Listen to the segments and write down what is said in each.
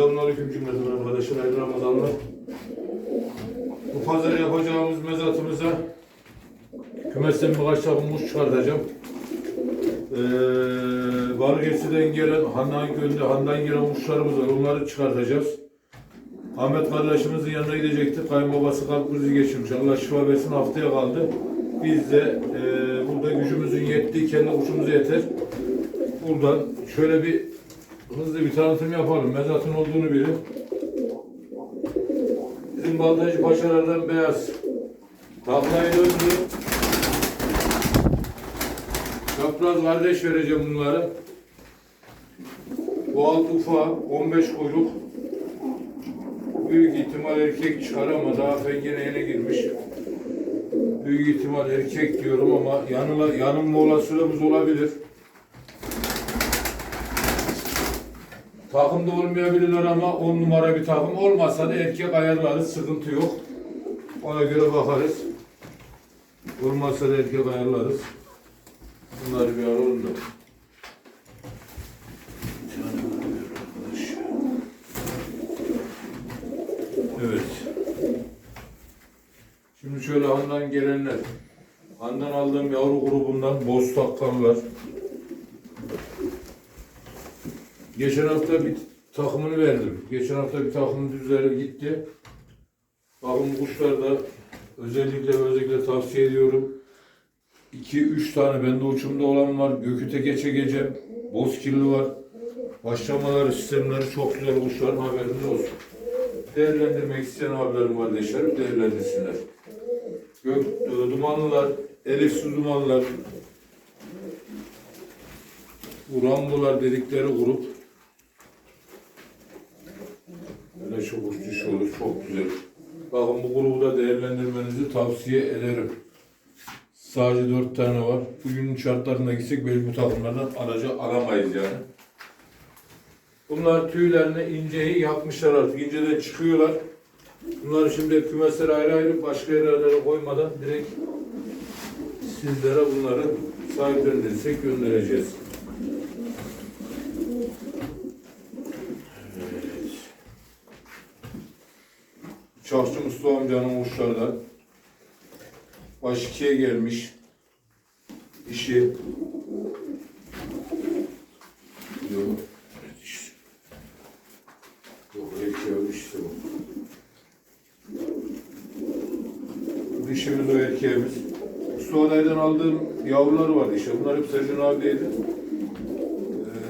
Selamünaleyküm cümleten arkadaşlar. Hayırlı Ramazanlar. Bu pazar yapacağımız mezatımıza kümesten birkaç takım kuş çıkartacağım. Ee, Balıkesir'den gelen, Handan Gönlü, Handan gelen kuşlarımız var. Onları çıkartacağız. Ahmet kardeşimizin yanına gidecektik. Kayınbabası kalp krizi geçirmiş. Allah şifa versin haftaya kaldı. Biz de e, burada gücümüzün yettiği kendi kuşumuza yeter. Buradan şöyle bir hızlı bir tanıtım yapalım. Mezatın olduğunu bilin. Bizim Baldacı Paşalardan beyaz. Taklayı döndü. Çapraz kardeş vereceğim bunları. Bu alt ufa 15 kuyruk. Büyük ihtimal erkek çıkar ama daha fengene yeni girmiş. Büyük ihtimal erkek diyorum ama yanıla, yanılma olasılığımız olabilir. Takımda olmayabilirler ama on numara bir takım olmasa da erkek ayarlarız, sıkıntı yok. Ona göre bakarız. Olmazsa da erkek ayarlarız. Bunları bir alalım da. Var. Evet. Şimdi şöyle Handan gelenler. Handan aldığım yavru grubundan boz takkalılar. Geçen hafta bir takımını verdim. Geçen hafta bir takım düzleri gitti. Bakın bu kuşlar da özellikle özellikle tavsiye ediyorum. 2-3 tane bende uçumda olan var. Göküte geçe gece. Bozkirli var. Başlamaları, sistemleri çok güzel kuşların haberiniz olsun. Değerlendirmek isteyen abilerim, kardeşlerim değerlendirsinler. Gök, e, dumanlılar, elif su dumanlılar, bu Rambolar dedikleri grup Böyle şu dişi olur, çok güzel. Bakın bu grubu da değerlendirmenizi tavsiye ederim. Sadece dört tane var. Bugünün şartlarında gitsek belki bu takımlardan aracı alamayız yani. Bunlar tüylerini inceyi yapmışlar artık. İnceden çıkıyorlar. Bunları şimdi kümeslere ayrı ayrı başka yerlere koymadan direkt sizlere bunları sahiplendirirsek göndereceğiz. Çarşı Mustafa amcanın kuşlardan. Baş ikiye gelmiş. İşi. Yok. İşte. Yok erkeği işte bu. Dişimiz o erkeğimiz. Mustafa'dan aldığım yavrular vardı işte. Bunlar hep Sercan abideydi.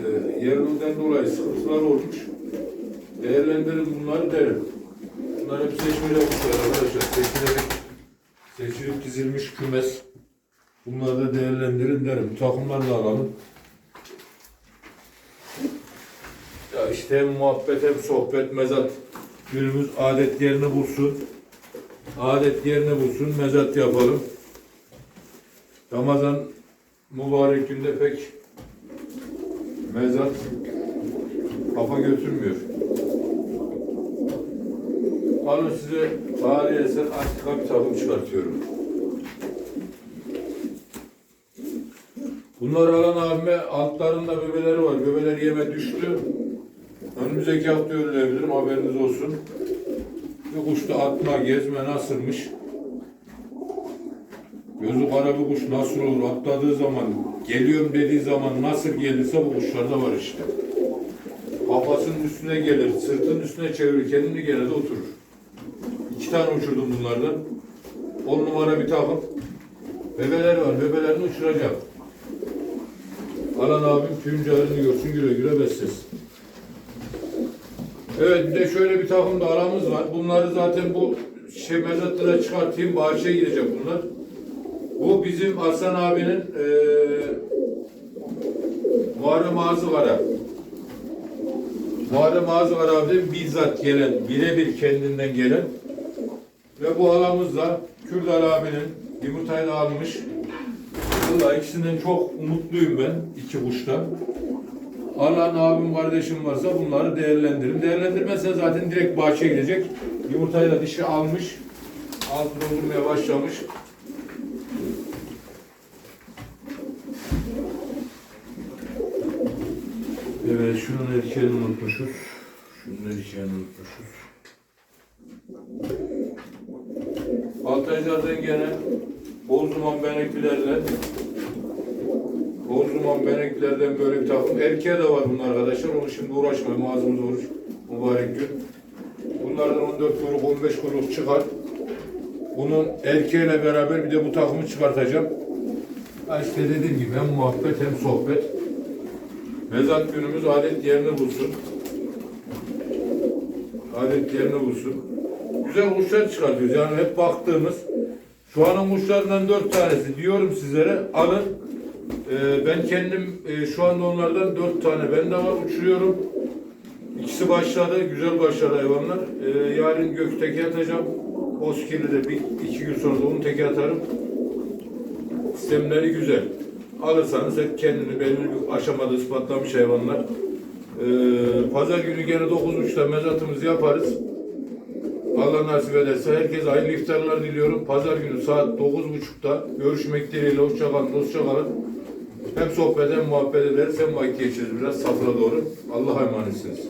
Ee, yerinden dolayı sıkıntılar olmuş. Değerlendirin bunları derim. Bunlar hep seçmeli kuşlar arkadaşlar. Seçilerek, seçilip dizilmiş kümes. Bunları da değerlendirin derim. Takımlar da alalım. Ya işte hem muhabbet hem sohbet mezat. Günümüz adet yerini bulsun. Adet yerini bulsun. Mezat yapalım. Ramazan mübarek günde pek mezat kafa götürmüyor. Alın size tarihi eser antika bir takım çıkartıyorum. Bunlar alan abime altlarında bebeleri var. Bebeler yeme düştü. Önümüzdeki hafta önleyebilirim haberiniz olsun. Bir kuş da atma, gezme nasılmış? Gözü kara bir kuş nasıl olur? Atladığı zaman, geliyorum dediği zaman nasıl gelirse bu kuşlarda var işte. Kafasının üstüne gelir, sırtının üstüne çevirir, kendini gene de oturur. İki tane uçurdum bunlardan. On numara bir takım. Bebeler var, bebelerini uçuracak. Alan abim tüyüncalarını görsün, güle güle beslesin. Evet bir de şöyle bir takım da aramız var. Bunları zaten bu şey mezatlara çıkartayım. Bahçeye gidecek bunlar. Bu bizim Hasan abinin eee Muharrem Ağzıvara. Muharrem Ağzıvara abiden bizzat gelen, birebir kendinden gelen ve bu halamız da Kürdal abinin yumurtayı da almış. Vallahi ikisinden çok umutluyum ben iki kuştan. Allah'ın abim kardeşim varsa bunları değerlendirin. Değerlendirmezse zaten direkt bahçeye gidecek. Yumurtayı da dişi almış. Altı doldurmaya başlamış. Evet şunun erkeğini unutmuşuz. Şunları içine unutmuşuz. Altajlardan gene Bozduman beneklilerle Bozduman beneklilerden böyle bir takım. Erkeğe de var bunun arkadaşlar. Onu şimdi uğraşmayalım. Ağzımız oruç. Mübarek gün. Bunlardan 14 kuyruk 15 kuyruk çıkar. Bunun erkeğiyle beraber bir de bu takımı çıkartacağım. Ha işte dediğim gibi hem muhabbet hem sohbet. Mezat günümüz adet yerini bulsun. Adet yerini bulsun. Güzel kuşlar çıkartıyoruz. Yani hep baktığımız şu anın kuşlarından dört tanesi diyorum sizlere alın. Ee, ben kendim e, şu anda onlardan dört tane bende var uçuruyorum. İkisi başladı. Güzel başladı hayvanlar. Ee, yarın gökteki atacağım. Oskir'de bir iki gün sonra onu teke atarım. Sistemleri güzel. Alırsanız hep kendini belli bir aşamada ispatlamış hayvanlar. Ee, Pazar günü gene 9.30'da mezatımızı yaparız. Allah nasip ederse herkese hayırlı iftarlar diliyorum. Pazar günü saat 9.30'da görüşmek dileğiyle. Hoşçakalın, hoşçakalın. Hem sohbet hem muhabbet ederiz hem vakit geçiririz biraz safra doğru. Allah'a emanetsiniz.